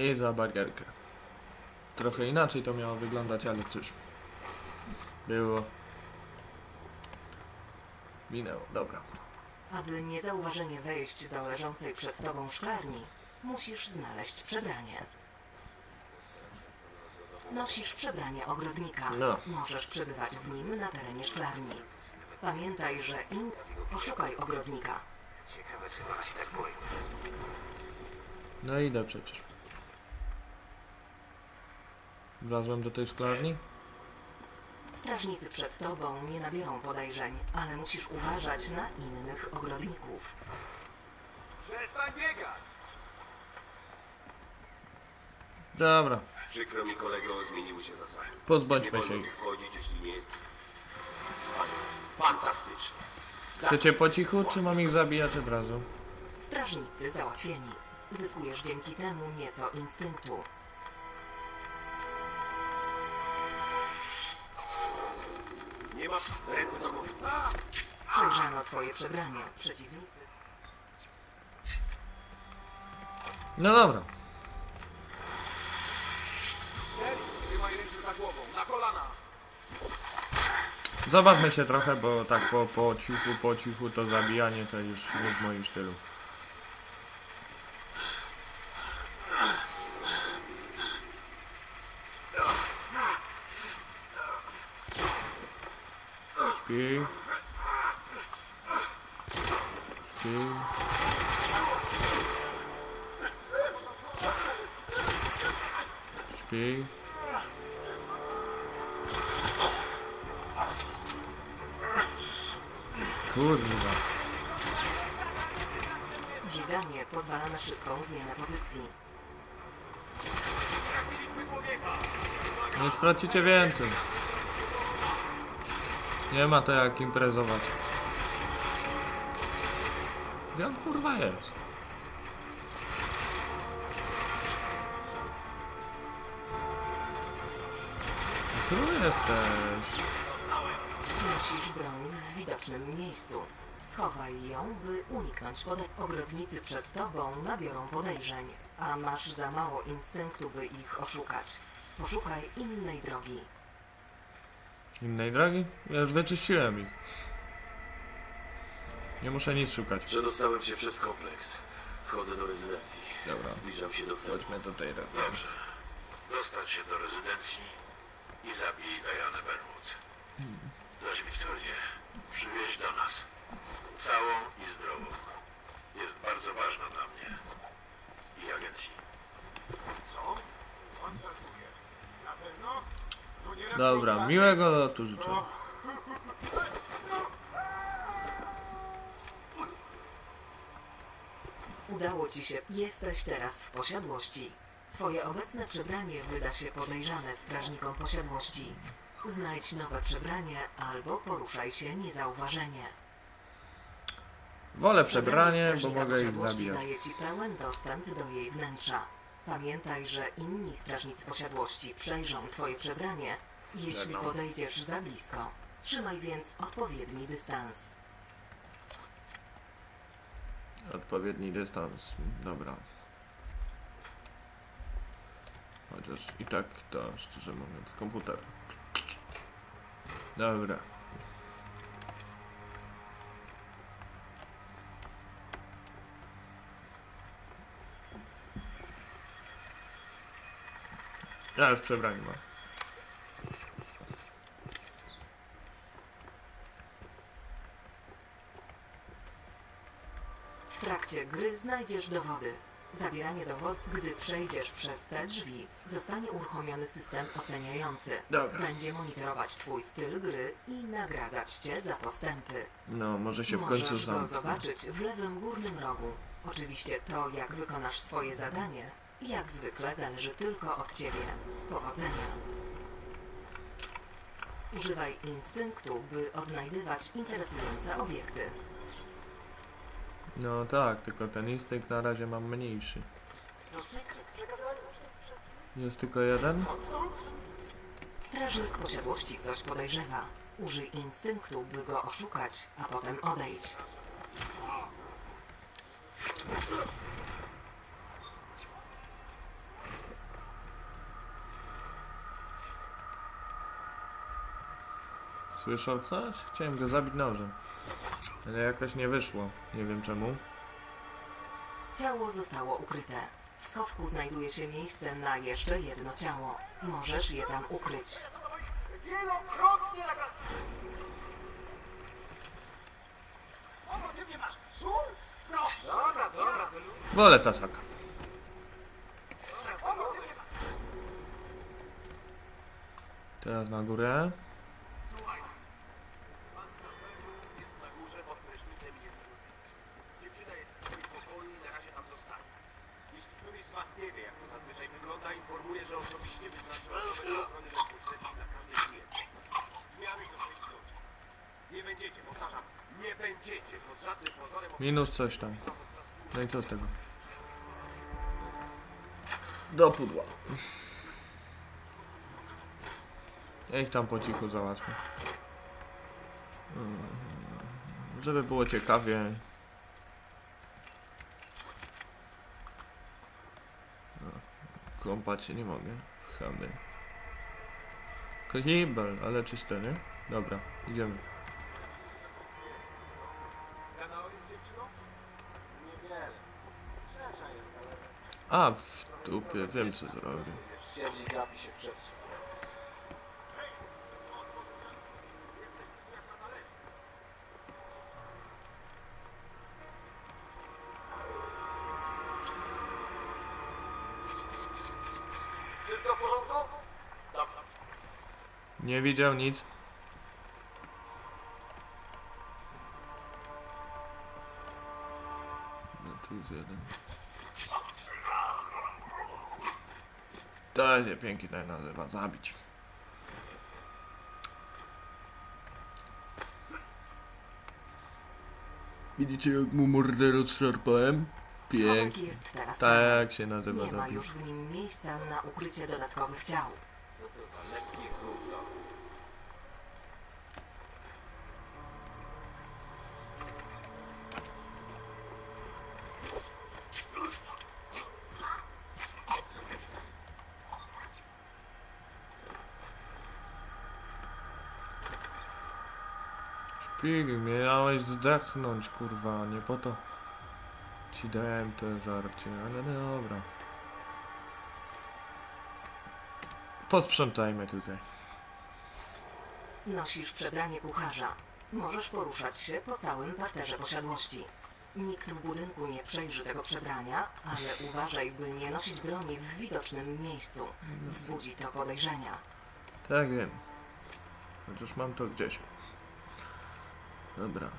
I za barierkę. Trochę inaczej to miało wyglądać, ale cóż. Było. Minęło, dobra. Aby niezauważenie wejść do leżącej przed tobą szklarni, musisz znaleźć przebranie. Nosisz przebranie ogrodnika. No. Możesz przebywać w nim na terenie szklarni. Pamiętaj, że in... Poszukaj ogrodnika. Ciekawe, ona się tak boi. No idę przecież. Wlazłem do tej szklarni? Strażnicy przed tobą nie nabiorą podejrzeń, ale musisz uważać na innych ogrodników. Przestań biegać! Dobra, Przykro mi kolego, zmieniły się zasady. Nie pozbądźmy się ich. wchodzić, jeśli nie jest wspaniale. Fantastycznie. Chcecie po cichu, czy mam ich zabijać od razu? Strażnicy załatwieni. Zyskujesz dzięki temu nieco instynktu. Twoje przebranie. Przeciwnicy No dobra. Jerry! Zabawmy się trochę, bo tak po, po cichu, po cichu to zabijanie to już nie w moim stylu. Śpi. Śpi. Śpi. Kurwa. Bieganie pozwala na szybką zmianę pozycji. Nie stracicie więcej. Nie ma to jak imprezować. Gdzie on kurwa jest? Tu jesteś. Nosisz broń w widocznym miejscu. Schowaj ją, by uniknąć podejrzeń. Ogrodnicy przed tobą nabiorą podejrzeń, a masz za mało instynktu, by ich oszukać. Poszukaj innej drogi. Innej drogi? Ja już wyczyściłem ich. Nie muszę nic szukać. Przedostałem się przez kompleks. Wchodzę do rezydencji. Dobra. Zbliżam się do celu. Chodźmy do tej rezydencji. Dostać się do rezydencji i zabij Dianę Berwood. Zaś Wiktorię przywieź do nas. Całą i zdrową. Jest bardzo ważna dla mnie i agencji. Co? On żartuje. Na pewno? Nie Dobra, miłego lotu życzę. Udało ci się. Jesteś teraz w posiadłości. Twoje obecne przebranie wyda się podejrzane strażnikom posiadłości. Znajdź nowe przebranie albo poruszaj się niezauważenie. Wolę przebranie, bo mogę ich zabijać. daje ci pełen dostęp do jej wnętrza. Pamiętaj, że inni strażnicy posiadłości przejrzą twoje przebranie, jeśli podejdziesz za blisko. Trzymaj więc odpowiedni dystans. Odpowiedni dystans. Dobra. Chociaż i tak to, szczerze mówiąc, komputer. Dobra. Ja już przebranie mam. W trakcie gry znajdziesz dowody. Zabieranie dowodów, gdy przejdziesz przez te drzwi, zostanie uruchomiony system oceniający. Dobra. Będzie monitorować twój styl gry i nagradzać cię za postępy. No, może się w Możesz końcu go zamknę. zobaczyć w lewym górnym rogu. Oczywiście to, jak wykonasz swoje zadanie, jak zwykle zależy tylko od ciebie. Powodzenia. Używaj instynktu, by odnajdywać interesujące obiekty. No tak, tylko ten instynkt na razie mam mniejszy. Jest tylko jeden? Strażnik posiadłości coś podejrzewa. Użyj instynktu, by go oszukać, a potem odejdź. Słyszał coś? Chciałem go zabić nożem. Ale jakoś nie wyszło. Nie wiem czemu. Ciało zostało ukryte. W schowku znajduje się miejsce na jeszcze jedno ciało. Możesz je tam ukryć. Wielokrotnie nagrał. O, ty mnie masz. Sól? No. Dobra, dobra. to lu- Wolę Tasaka. Teraz na górę. Słuchaj. Pan na pewno jest na górze pod prysznicem i jest brudny. Dziewczyna jest w swoim pokoju i na razie tam zostanie. Jeśli któryś z was nie wie, jak to zazwyczaj wygląda, informuję, że osobiście wyznaczyłem nowego ochrony bezpośredniej na każdej kliencie. Zmiany do tej ludzi. Nie będziecie, powtarzam, nie będziecie pod żadnym pozorem Minus coś tam. No i co z tego? Do pudła. Ja ich tam po cichu załatwię. Mm, Żeby było ciekawie. No, Kąpać się nie mogę. Chamy. Kibel, ale czyste, nie? Dobra, idziemy. A, w dupie, wiem co zrobię. siedzi gapi się w? Dobra. Nie widział nic. Tu jeden. To się pięknie tak nazywa, zabić. Widzicie jak mu mordę rozszarpałem? Schowek Pięknie. jest teraz pełen. Tak się nazywa Nie ma zabić. już w nim miejsca na ukrycie dodatkowych ciał. Szpig, miałeś zdechnąć, kurwa, nie po to ci dałem to żarcie, ale dobra. Posprzątajmy tutaj. Nosisz przebranie kucharza. Możesz poruszać się po całym parterze posiadłości. Nikt w budynku nie przejrzy tego przebrania, ale uważaj, by nie nosić broni w widocznym miejscu. Wzbudzi to podejrzenia. Tak wiem. Chociaż mam to gdzieś. Dobra.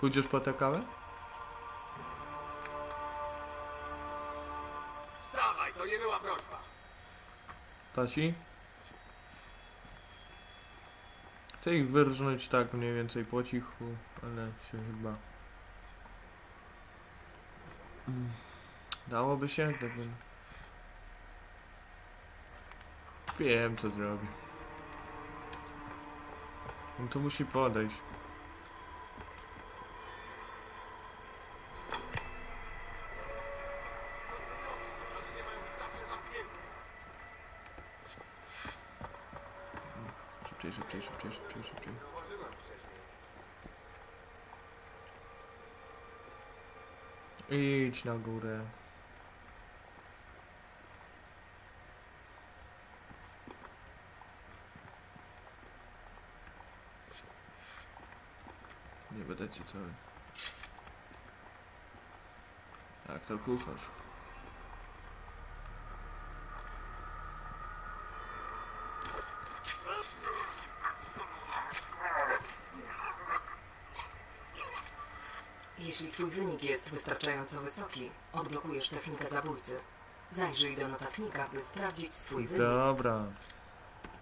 Pójdziesz po tę kawę? Wstawaj, to nie była prośba. Tasi? Chcę ich wyrżnąć tak mniej więcej po cichu, ale się chyba... Mm. Dałoby się, gdybym... Wiem co zrobię. On tu musi podejść. Szybciej, szybciej, szybciej, szybciej, szybciej. Idź na górę. Nie będę ci cały. Jak to kucharz? Jeśli twój wynik jest wystarczająco wysoki, odblokujesz technikę zabójcy. Zajrzyj do notatnika, by sprawdzić swój wynik Dobra.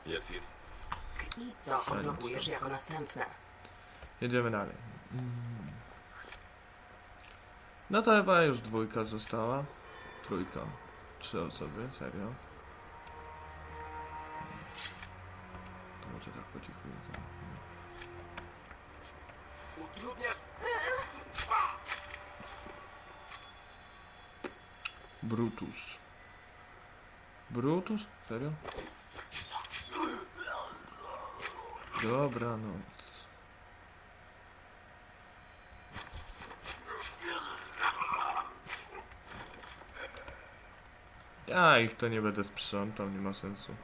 Jadwir, i co odblokujesz jako następne. Jedziemy dalej. Mm. No to chyba już dwójka została. Trójka. Trzy osoby, serio. To może tak po cichu. jest. Utrudniasz Brutus. Brutus? Serio? Dobranoc. Ja ich to nie będę sprzątał, nie ma sensu.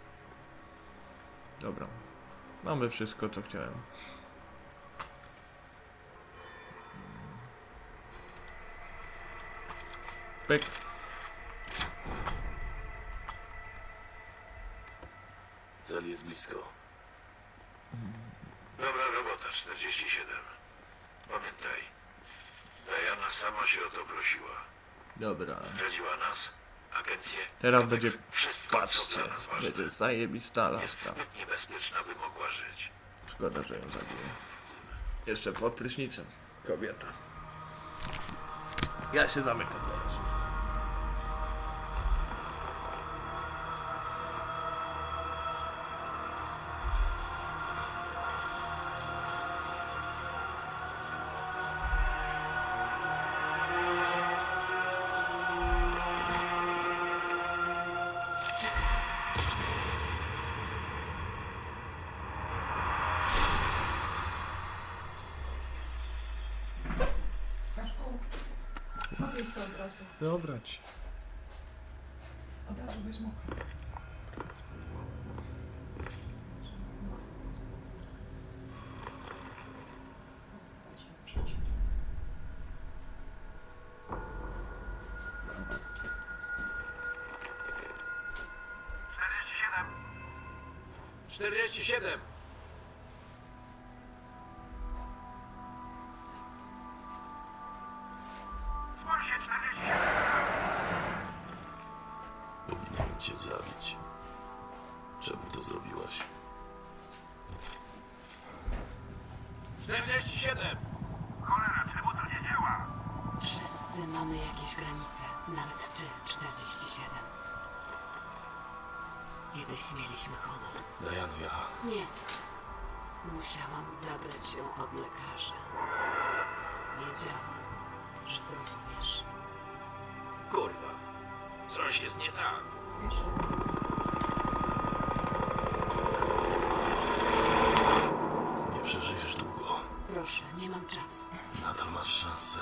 Dobra. Mamy wszystko, co chciałem. Pyk. Cel jest blisko. Dobra robota, 47. Pamiętaj, Diana sama się o to prosiła. Dobra. Zdradziła nas, agencję. Teraz będzie, Wszystko, patrzcie, będzie zajebista Jest laska. zbyt niebezpieczna, by mogła żyć. Szkoda, że ją zabiję. Jeszcze pod prysznicem. Kobieta. Ja się zamykam powiedz sobie od razu. Ci. Od razu mokro. Czterdzieści siedem. Cię zabić. Czemu to zrobiłaś? Czterdzieści siedem. Wszyscy mamy jakieś granice. Nawet ty, 47. Kiedyś mieliśmy honor. Diano, ja... Nie. Musiałam zabrać ją od lekarza. Wiedziałam, że zrozumiesz. Kurwa. Coś jest nie tak. Nie przeżyjesz długo. Proszę, nie mam czasu. Nadal masz szansę.